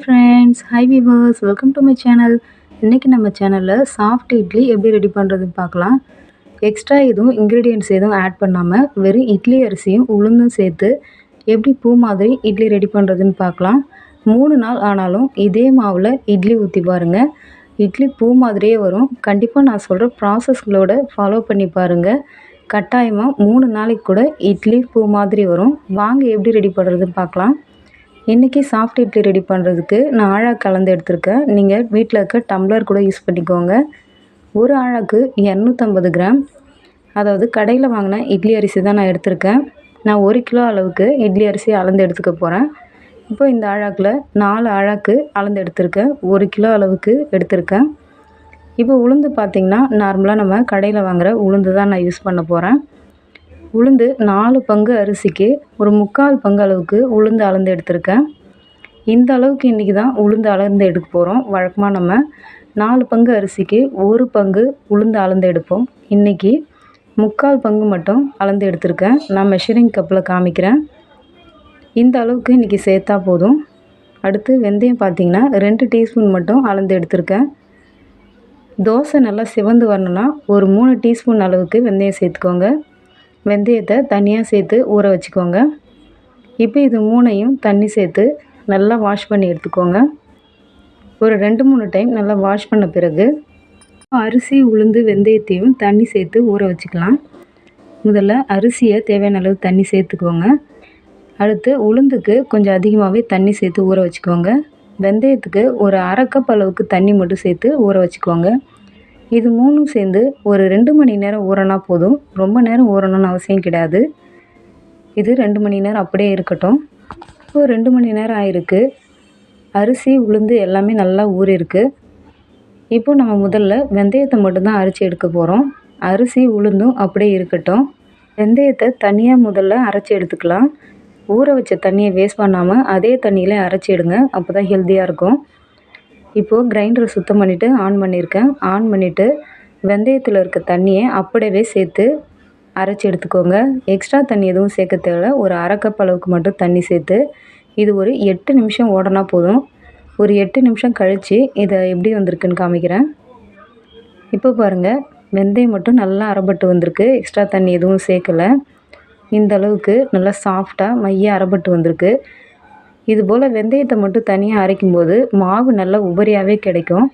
Friends hi viewers welcome to my channel இன்றைக்கி நம்ம சேனலில் சாஃப்ட் இட்லி எப்படி ரெடி பண்ணுறதுன்னு பார்க்கலாம். எக்ஸ்ட்ரா எதுவும் இன்க்ரீடியன்ட்ஸ் எதுவும் ஆட் பண்ணாமல் வெறும் இட்லி அரிசியும் உளுந்தும் சேர்த்து எப்படி பூ மாதிரி இட்லி ரெடி பண்ணுறதுன்னு பார்க்கலாம். மூணு நாள் ஆனாலும் இதே மாவில் இட்லி ஊற்றி பாருங்கள் இட்லி பூ மாதிரியே வரும். கண்டிப்பாக நான் சொல்கிற ப்ராசஸ்களோட ஃபாலோ பண்ணி பாருங்கள் கட்டாயமாக மூணு நாளைக்கு கூட இட்லி பூ மாதிரி வரும். வாங்க எப்படி ரெடி பண்ணுறதுன்னு பார்க்கலாம். இன்றைக்கி சாஃப்ட் இட்லி ரெடி பண்ணுறதுக்கு நான் ஆழா கலந்து எடுத்திருக்கேன். நீங்கள் வீட்டில் இருக்க டம்ளர் கூட யூஸ் பண்ணிக்கோங்க. ஒரு ஆழாக்கு இரநூத்தம்பது கிராம். அதாவது கடையில் வாங்கின இட்லி அரிசி தான் நான் எடுத்திருக்கேன். நான் ஒரு கிலோ அளவுக்கு இட்லி அரிசி அளந்து எடுத்துக்க போகிறேன் இப்போ இந்த ஆழாக்கில் நாலு ஆழாக்கு அளந்து எடுத்திருக்கேன். ஒரு கிலோ அளவுக்கு எடுத்திருக்கேன். இப்போ உளுந்து பார்த்திங்கன்னா நார்மலாக நம்ம கடையில் வாங்குகிற உளுந்து தான் நான் யூஸ் பண்ண போகிறேன் உளுந்து நாலு பங்கு அரிசிக்கு ஒரு முக்கால் பங்கு அளவுக்கு உளுந்து அளந்து எடுத்திருக்கேன். இந்த அளவுக்கு இன்றைக்கி தான் உளுந்து அளந்து எடுக்க போகிறோம் வழக்கமாக நம்ம நாலு பங்கு அரிசிக்கு ஒரு பங்கு உளுந்து அளந்து எடுப்போம். இன்றைக்கி முக்கால் பங்கு மட்டும் அளந்து எடுத்திருக்கேன். நான் மெஷரிங் கப்பில் காமிக்கிறேன். இந்த அளவுக்கு இன்றைக்கி சேர்த்தா போதும். அடுத்து வெந்தயம் பார்த்திங்கன்னா ரெண்டு டீஸ்பூன் மட்டும் அளந்து எடுத்திருக்கேன். தோசை நல்லா சிவந்து வரணுன்னா ஒரு மூணு டீஸ்பூன் அளவுக்கு வெந்தயம் சேர்த்துக்கோங்க. வெந்தயத்தை தனியாக சேர்த்து ஊற வச்சுக்கோங்க. இப்போ இது மூணையும் தண்ணி சேர்த்து நல்லா வாஷ் பண்ணி எடுத்துக்கோங்க. ஒரு ரெண்டு மூணு டைம் நல்லா வாஷ் பண்ண பிறகு அரிசி உளுந்து வெந்தயத்தையும் தண்ணி சேர்த்து ஊற வச்சுக்கலாம். முதல்ல அரிசியை தேவையான அளவு தண்ணி சேர்த்துக்கோங்க. அடுத்து உளுந்துக்கு கொஞ்சம் அதிகமாகவே தண்ணி சேர்த்து ஊற வச்சுக்கோங்க. வெந்தயத்துக்கு ஒரு அரை கப் அளவுக்கு தண்ணி மட்டும் சேர்த்து ஊற வச்சுக்கோங்க. இது மூணும் சேர்ந்து ஒரு ரெண்டு மணி நேரம் ஊறினா போதும். ரொம்ப நேரம் ஊறணும்னு அவசியம் கிடையாது. இது ரெண்டு மணி நேரம் அப்படியே இருக்கட்டும். இப்போ ரெண்டு மணி நேரம் ஆயிருக்கு. அரிசி உளுந்து எல்லாமே நல்லா ஊறிருக்கு. இப்போ நம்ம முதல்ல வெந்தயத்தை மட்டும்தான் அரைச்சி எடுக்க போகிறோம் அரிசி உளுந்தும் அப்படியே இருக்கட்டும். வெந்தயத்தை தனியாக முதல்ல அரைச்சி எடுத்துக்கலாம். ஊற வச்ச தண்ணியை வேஸ்ட் பண்ணாமல் அதே தண்ணியில் அரைச்சி எடுங்க. அப்போ தான் ஹெல்த்தியாக இருக்கும். இப்போது கிரைண்டரை சுத்தம் பண்ணிவிட்டு ஆன் பண்ணியிருக்கேன். ஆன் பண்ணிவிட்டு வெந்தயத்தில் இருக்க தண்ணியை அப்படியே சேர்த்து அரைச்சி எடுத்துக்கோங்க. எக்ஸ்ட்ரா தண்ணி எதுவும் சேர்க்க தேவையில்ல. ஒரு அரை கப் அளவுக்கு மட்டும் தண்ணி சேர்த்து இது ஒரு எட்டு நிமிஷம் ஓடனா போதும். ஒரு எட்டு நிமிஷம் கழித்து இதை எப்படி வந்திருக்குன்னு காமிக்கிறேன். இப்போ பாருங்கள் வெந்தயம் மட்டும் நல்லா அரைப்பட்டு வந்திருக்கு. எக்ஸ்ட்ரா தண்ணி எதுவும் சேர்க்கலை. இந்த அளவுக்கு நல்லா சாஃப்டாக மைய அரைப்பட்டு வந்திருக்கு. இதுபோல் வெந்தயத்தை மட்டும் தனியாக அரைக்கும்போது மாவு நல்லா உபரியாகவே கிடைக்கும்.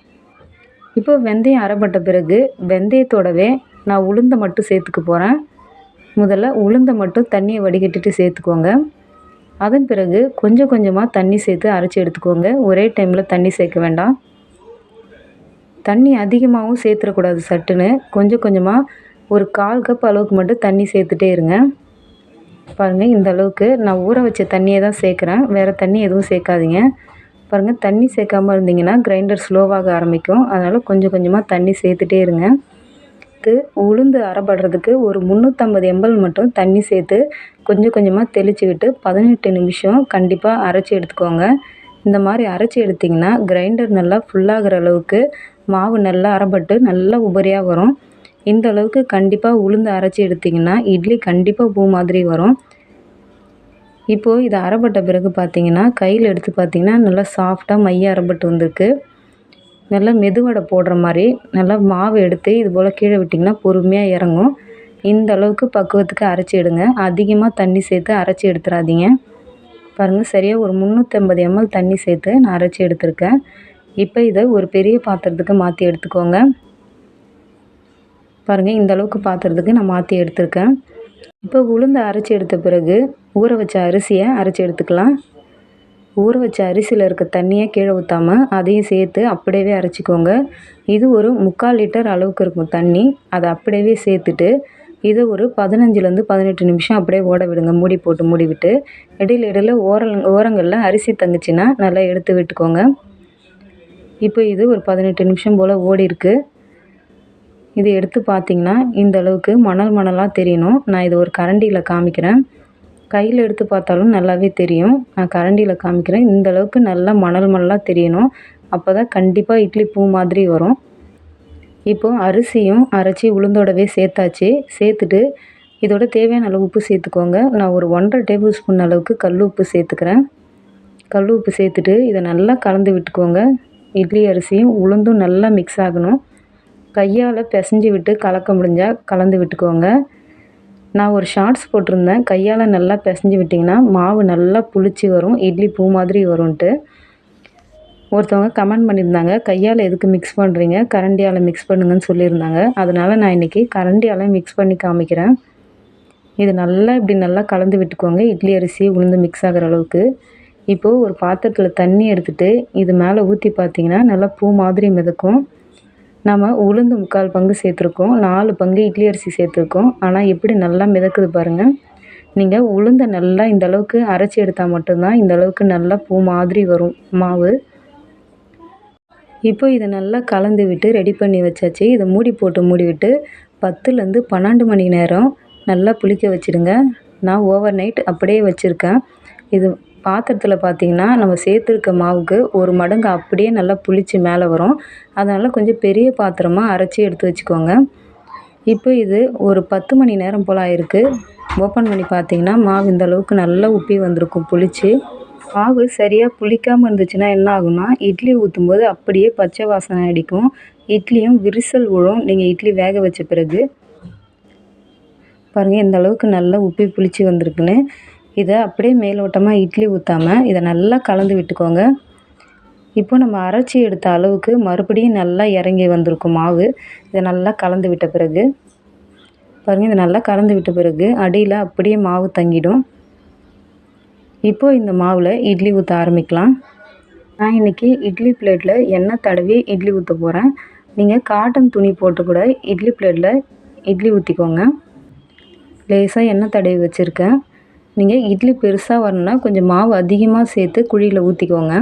இப்போ வெந்தயம் அரைப்பட்ட பிறகு வெந்தயத்தோடவே நான் உளுந்தை மட்டும் சேர்த்துக்க போகிறேன் முதல்ல உளுந்தை மட்டும் தண்ணியை வடிகட்டிட்டு சேர்த்துக்கோங்க. அதன் பிறகு கொஞ்சம் கொஞ்சமாக தண்ணி சேர்த்து அரைச்சி எடுத்துக்கோங்க. ஒரே டைமில் தண்ணி சேர்க்க வேண்டாம். தண்ணி அதிகமாகவும் சேர்த்துடக்கூடாது சட்டுன்னு. கொஞ்சம் கொஞ்சமாக ஒரு கால் கப் அளவுக்கு மட்டும் தண்ணி சேர்த்துட்டே இருங்க. பாருங்கள் இந்த அளவுக்கு நான் ஊற வச்ச தண்ணியை தான் சேர்க்குறேன். வேறு தண்ணி எதுவும் சேர்க்காதீங்க. பாருங்கள் தண்ணி சேர்க்காமல் இருந்தீங்கன்னா கிரைண்டர் ஸ்லோவாக ஆரம்பிக்கும். அதனால் கொஞ்சம் கொஞ்சமாக தண்ணி சேர்த்துட்டே இருங்க. உளுந்து அரைப்படுறதுக்கு ஒரு முந்நூற்றம்பது எம்எல் மட்டும் தண்ணி சேர்த்து கொஞ்சம் கொஞ்சமாக தெளித்து விட்டு பதினெட்டு நிமிஷம் கண்டிப்பாக அரைச்சி எடுத்துக்கோங்க. இந்த மாதிரி அரைச்சி எடுத்திங்கன்னா கிரைண்டர் நல்லா ஃபுல்லாகிற அளவுக்கு மாவு நல்லா அரைப்பட்டு நல்லா உபரியாக வரும். இந்த அளவுக்கு கண்டிப்பாக உளுந்து அரைச்சி எடுத்திங்கன்னா இட்லி கண்டிப்பாக பூ மாதிரி வரும். இப்போது இதை அரைப்பட்ட பிறகு பார்த்தீங்கன்னா கையில் எடுத்து பார்த்தீங்கன்னா நல்லா சாஃப்டாக மைய அரைப்பட்டு வந்திருக்கு. நல்லா மெதுவடை போடுற மாதிரி நல்லா மாவு எடுத்து இது போல் கீழே விட்டிங்கன்னா பொறுமையாக இறங்கும். இந்த அளவுக்கு பக்குவத்துக்கு அரைச்சி எடுங்க. அதிகமாக தண்ணி சேர்த்து அரைச்சி எடுத்துடாதீங்க பாருங்கள் சரியாக ஒரு முந்நூற்றம்பது எம்எல் தண்ணி சேர்த்து நான் அரைச்சி எடுத்திருக்கேன். இப்போ இதை ஒரு பெரிய பாத்திரத்துக்கு மாற்றி எடுத்துக்கோங்க. பாருங்கள் இந்த அளவுக்கு பாத்திரத்துக்கு நான் மாற்றி எடுத்திருக்கேன். இப்போ உளுந்து அரைச்சி எடுத்த பிறகு ஊற வச்ச அரிசியை அரைச்சி எடுத்துக்கலாம். ஊற வச்ச அரிசியில் இருக்க தண்ணியை கீழே ஊற்றாமல் அதையும் சேர்த்து அப்படியே அரைச்சிக்கோங்க. இது ஒரு முக்கால் லிட்டர் அளவுக்கு இருக்கும் தண்ணி. அதை அப்படியே சேர்த்துட்டு இதை ஒரு பதினஞ்சுலேருந்து பதினெட்டு நிமிஷம் அப்படியே ஓட விடுங்க. மூடி போட்டு மூடி விட்டு இடையில இடையில ஓரல் ஓரங்களில் அரிசி தங்குச்சின்னா நல்லா எடுத்து விட்டுக்கோங்க. இப்போ இது ஒரு பதினெட்டு நிமிஷம் போல் ஓடி இருக்குது இது எடுத்து பார்த்திங்கன்னா இந்த அளவுக்கு மணல் மணலாக தெரியணும். நான் இதை ஒரு கரண்டியில் காமிக்கிறேன். கையில் எடுத்து பார்த்தாலும் நல்லாவே தெரியும். நான் கரண்டியில் காமிக்கிறேன். இந்த அளவுக்கு நல்லா மணல் மணலாக தெரியணும். அப்போ தான் கண்டிப்பாக இட்லி பூ மாதிரி வரும். இப்போது அரிசியும் அரைச்சி உளுந்தோடவே சேர்த்தாச்சு. சேர்த்துட்டு இதோட தேவையான அளவு உப்பு சேர்த்துக்கோங்க. நான் ஒரு ஒன்றரை டேபிள் ஸ்பூன் அளவுக்கு கல் உப்பு சேர்த்துக்கிறேன். கல் உப்பு சேர்த்துட்டு இதை நல்லா கலந்து விட்டுக்கோங்க. இட்லி அரிசியும் உளுந்தும் நல்லா மிக்ஸ் ஆகணும். கையால் பிசைஞ்சு விட்டு கலக்க முடிஞ்சால் கலந்து விட்டுக்கோங்க. நான் ஒரு ஷார்ட்ஸ் போட்டிருந்தேன். கையால் நல்லா பிசைஞ்சு விட்டிங்கன்னா மாவு நல்லா புளிச்சு வரும். இட்லி பூ மாதிரி வரும்ன்ட்டு. ஒருத்தவங்க கமெண்ட் பண்ணியிருந்தாங்க. கையால் எதுக்கு மிக்ஸ் பண்ணுறீங்க கரண்டியால் மிக்ஸ் பண்ணுங்கன்னு சொல்லியிருந்தாங்க. அதனால் நான் இன்றைக்கி கரண்டியால் மிக்ஸ் பண்ணி காமிக்கிறேன். இது நல்லா இப்படி நல்லா கலந்து விட்டுக்கோங்க. இட்லி அரிசி உளுந்து மிக்ஸ் ஆகிற அளவுக்கு. இப்போது ஒரு பாத்திரத்தில் தண்ணி எடுத்துகிட்டு இது மேலே ஊற்றி பார்த்தீங்கன்னா நல்லா பூ மாதிரி மிதக்கும். நம்ம உளுந்து முக்கால் பங்கு சேர்த்துருக்கோம். நாலு பங்கு இட்லி அரிசி சேர்த்துருக்கோம். ஆனால் எப்படி நல்லா மிதக்குது பாருங்கள் நீங்கள் உளுந்தை நல்லா இந்த அளவுக்கு அரைச்சி எடுத்தால் மட்டும்தான் இந்த அளவுக்கு நல்லா பூ மாதிரி வரும். மாவு. இப்போ இதை நல்லா கலந்து விட்டு ரெடி பண்ணி வச்சாச்சு. இதை மூடி போட்டு மூடி விட்டு பத்துலேருந்து பன்னெண்டு மணி நேரம் நல்லா புளிக்க வச்சுடுங்க. நான் ஓவர் நைட் அப்படியே வச்சுருக்கேன். இது பாத்திரத்தில் பார்த்திங்கன்னா நம்ம சேர்த்துருக்க மாவுக்கு ஒரு மடங்கு அப்படியே நல்லா புளிச்சு மேலே வரும். அதனால் கொஞ்சம் பெரிய பாத்திரமாக அரைச்சி எடுத்து வச்சுக்கோங்க. இப்போ இது ஒரு பத்து மணி நேரம் போல் ஆயிருக்கு. ஓப்பன் பண்ணி பார்த்தீங்கன்னா மாவு இந்த அளவுக்கு நல்லா உப்பி வந்திருக்கும் புளிச்சு. மாவு சரியாக புளிக்காமல் இருந்துச்சுன்னா என்ன ஆகும்னா இட்லி ஊற்றும் போது அப்படியே பச்சை வாசனை அடிக்கும். இட்லியும் விரிசல் விழும் நீங்கள் இட்லி வேக வச்ச பிறகு பாருங்கள் இந்த அளவுக்கு நல்லா உப்பி புளிச்சு வந்திருக்குன்னு. இதை அப்படியே மேலோட்டமாக இட்லி ஊற்றாமல் இதை நல்லா கலந்து விட்டுக்கோங்க. இப்போ நம்ம அரைச்சி எடுத்த அளவுக்கு மறுபடியும் நல்லா இறங்கி வந்திருக்கும் மாவு. இதை நல்லா கலந்து விட்ட பிறகு பாருங்கள் இதை நல்லா கலந்து விட்ட பிறகு அடியில் அப்படியே மாவு தங்கிடும். இப்போது இந்த மாவில் இட்லி ஊற்ற ஆரம்பிக்கலாம். நான் இன்றைக்கி இட்லி பிளேட்டில் எண்ணெய் தடவி இட்லி ஊற்ற போகிறேன் நீங்கள் காட்டன் துணி போட்டு கூட இட்லி பிளேட்டில் இட்லி ஊற்றிக்கோங்க லேசாக எண்ணெய் தடவி வச்சுருக்கேன். நீங்கள் இட்லி பெருசாக வரணுன்னா கொஞ்சம் மாவு அதிகமாக சேர்த்து குழியில் ஊற்றிக்கோங்க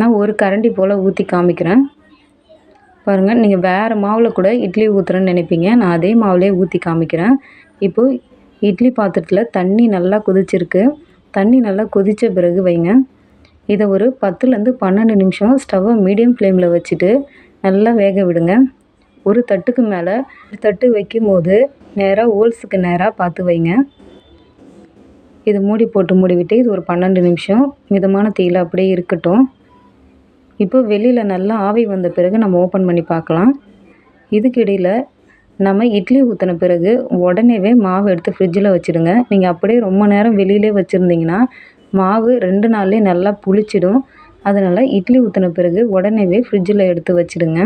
நான் ஒரு கரண்டி போல் ஊற்றி காமிக்கிறேன். பாருங்கள் நீங்கள் வேறு மாவில் கூட இட்லி ஊற்றுறேன்னு நினைப்பீங்க. நான் அதே மாவுலேயே ஊற்றி காமிக்கிறேன். இப்போது இட்லி பாத்திரத்தில் தண்ணி நல்லா கொதிச்சிருக்கு. தண்ணி நல்லா கொதித்த பிறகு வைங்க. இதை ஒரு பத்துலேருந்து பன்னெண்டு நிமிஷம் ஸ்டவ்வை மீடியம் ஃப்ளேமில் வச்சுட்டு நல்லா வேக விடுங்க. ஒரு தட்டுக்கு மேலே தட்டு வைக்கும் போது நேராக ஹோல்ஸுக்கு நேராக பார்த்து வைங்க. இது மூடி போட்டு மூடிவிட்டு இது ஒரு பன்னெண்டு நிமிஷம் மிதமான தீயில் அப்படியே இருக்கட்டும். இப்போ வெளியில் நல்லா ஆவி வந்த பிறகு நம்ம ஓப்பன் பண்ணி பார்க்கலாம். இதுக்கிடையில் நம்ம இட்லி ஊற்றின பிறகு உடனேவே மாவு எடுத்து ஃப்ரிட்ஜில் வச்சுடுங்க. நீங்கள் அப்படியே ரொம்ப நேரம் வெளியிலே வச்சுருந்தீங்கன்னா மாவு ரெண்டு நாள்லேயே நல்லா புளிச்சிடும். அதனால் இட்லி ஊற்றின பிறகு உடனேவே ஃப்ரிட்ஜில் எடுத்து வச்சுடுங்க.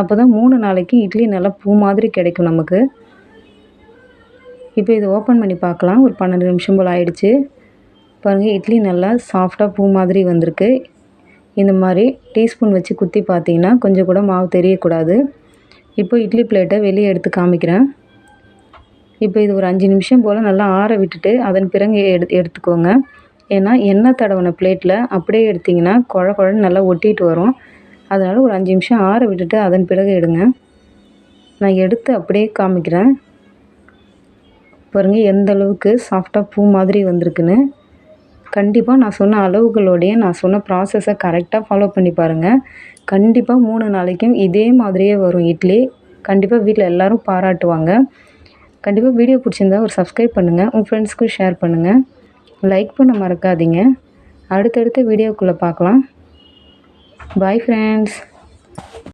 அப்போ தான் மூணு நாளைக்கு இட்லி நல்லா பூ மாதிரி கிடைக்கும் நமக்கு. இப்போ இதை ஓப்பன் பண்ணி பார்க்கலாம். ஒரு பன்னெண்டு நிமிஷம் போல் ஆயிடுச்சு. பாருங்கள் இட்லி நல்லா சாஃப்டாக பூ மாதிரி வந்திருக்கு. இந்த மாதிரி டீஸ்பூன் வச்சு குத்தி பார்த்தீங்கன்னா கொஞ்சம் கூட மாவு தெரியக்கூடாது. இப்போ இட்லி பிளேட்டை வெளியே எடுத்து காமிக்கிறேன். இப்போ இது ஒரு அஞ்சு நிமிஷம் போல் நல்லா ஆற விட்டுட்டு அதன் பிறகு எடு எடுத்துக்கோங்க. ஏன்னா எண்ணெய் தடவின பிளேட்டில் அப்படியே எடுத்திங்கன்னா குழ குழன்னு நல்லா ஒட்டிட்டு வரும். அதனால் ஒரு அஞ்சு நிமிஷம் ஆற விட்டுட்டு அதன் பிறகு எடுங்க. நான் எடுத்து அப்படியே காமிக்கிறேன். பாருங்கள் எந்த அளவுக்கு சாஃப்டாக பூ மாதிரி வந்திருக்குன்னு. கண்டிப்பாக நான் சொன்ன அளவுகளோடைய நான் சொன்ன ப்ராசஸை கரெக்டாக ஃபாலோ பண்ணி பாருங்கள் கண்டிப்பாக மூணு நாளைக்கும் இதே மாதிரியே வரும் இட்லி. கண்டிப்பாக வீட்டில் எல்லோரும் பாராட்டுவாங்க. கண்டிப்பாக வீடியோ பிடிச்சிருந்தா ஒரு சப்ஸ்கிரைப் பண்ணுங்கள் உங்கள் ஃப்ரெண்ட்ஸ்க்கும் ஷேர் பண்ணுங்கள் லைக் பண்ண மறக்காதீங்க. அடுத்தடுத்த வீடியோக்குள்ளே பார்க்கலாம். Bye friends